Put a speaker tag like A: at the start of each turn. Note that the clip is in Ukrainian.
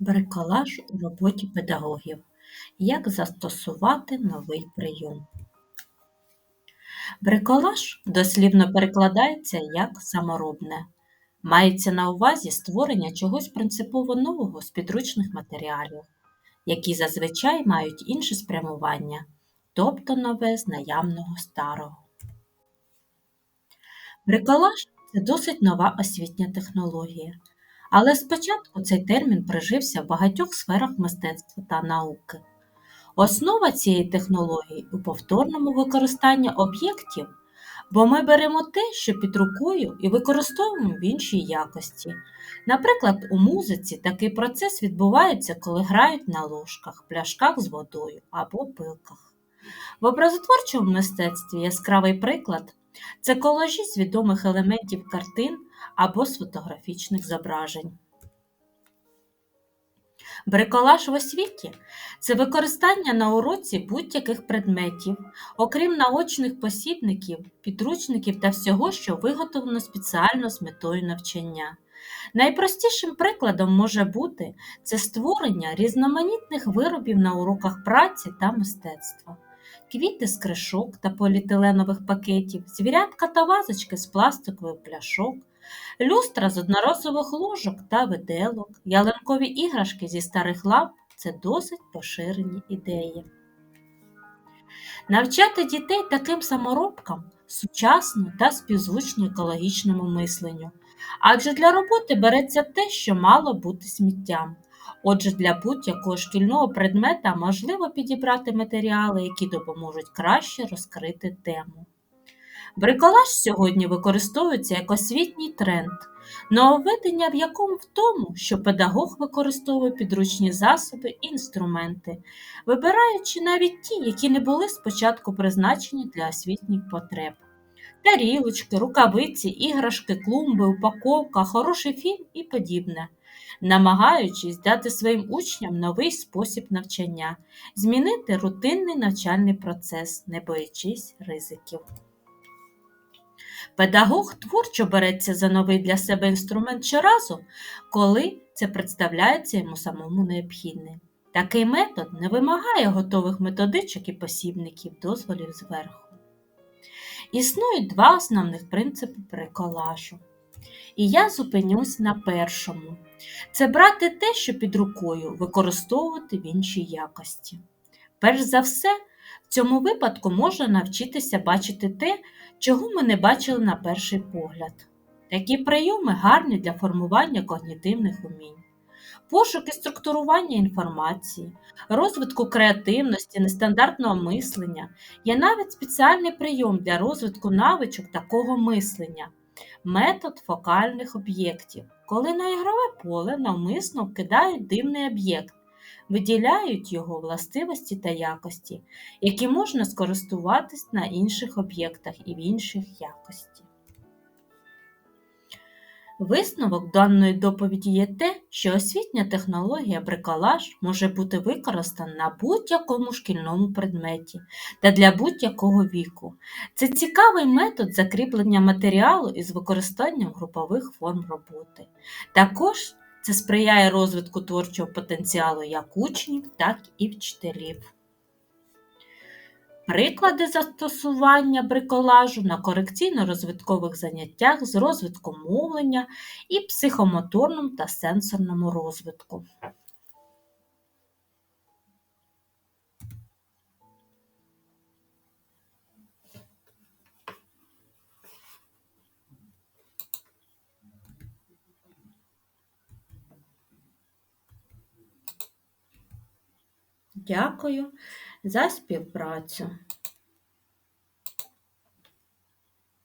A: Бриколаж у роботі педагогів. Як застосувати новий прийом? Бриколаж дослівно перекладається як саморобне. Мається на увазі створення чогось принципово нового з підручних матеріалів, які зазвичай мають інше спрямування, тобто нове з наявного старого. Бриколаж це досить нова освітня технологія, але спочатку цей термін прижився в багатьох сферах мистецтва та науки. Основа цієї технології у повторному використанні об'єктів, бо ми беремо те, що під рукою, і використовуємо в іншій якості. Наприклад, у музиці такий процес відбувається, коли грають на ложках, пляшках з водою або пилках. В образотворчому мистецтві яскравий приклад це колажі з відомих елементів картин або з фотографічних зображень. Бриколаж в освіті це використання на уроці будь-яких предметів, окрім наочних посібників, підручників та всього, що виготовлено спеціально з метою навчання. Найпростішим прикладом може бути це створення різноманітних виробів на уроках праці та мистецтва, квіти з кришок та поліетиленових пакетів, звірятка та вазочки з пластикових пляшок, люстра з одноразових ложок та виделок, ялинкові іграшки зі старих лап це досить поширені ідеї. Навчати дітей таким саморобкам сучасно та співзвучно екологічному мисленню, адже для роботи береться те, що мало бути сміттям. Отже, для будь-якого шкільного предмета можливо підібрати матеріали, які допоможуть краще розкрити тему. Бриколаж сьогодні використовується як освітній тренд, нововведення в якому в тому, що педагог використовує підручні засоби і інструменти, вибираючи навіть ті, які не були спочатку призначені для освітніх потреб. Тарілочки, рукавиці, іграшки, клумби, упаковка, хороший фільм і подібне, намагаючись дати своїм учням новий спосіб навчання, змінити рутинний навчальний процес, не боячись ризиків. Педагог творчо береться за новий для себе інструмент щоразу, коли це представляється йому самому необхідним. Такий метод не вимагає готових методичок і посібників, дозволів зверху. Існують два основних принципи переколажу. І я зупинюсь на першому: це брати те, що під рукою, використовувати в іншій якості. Перш за все, в цьому випадку можна навчитися бачити те, чого ми не бачили на перший погляд. Такі прийоми гарні для формування когнітивних умінь, пошук і структурування інформації, розвитку креативності, нестандартного мислення є навіть спеціальний прийом для розвитку навичок такого мислення, метод фокальних об'єктів, коли на ігрове поле навмисно вкидають дивний об'єкт виділяють його властивості та якості, які можна скористуватись на інших об'єктах і в інших якості. Висновок даної доповіді є те, що освітня технологія бриколаж може бути використана на будь-якому шкільному предметі та для будь-якого віку. Це цікавий метод закріплення матеріалу із використанням групових форм роботи. Також це сприяє розвитку творчого потенціалу як учнів, так і вчителів. Приклади застосування бриколажу на корекційно-розвиткових заняттях з розвитку мовлення і психомоторному та сенсорному розвитку. Дякую за співпрацю.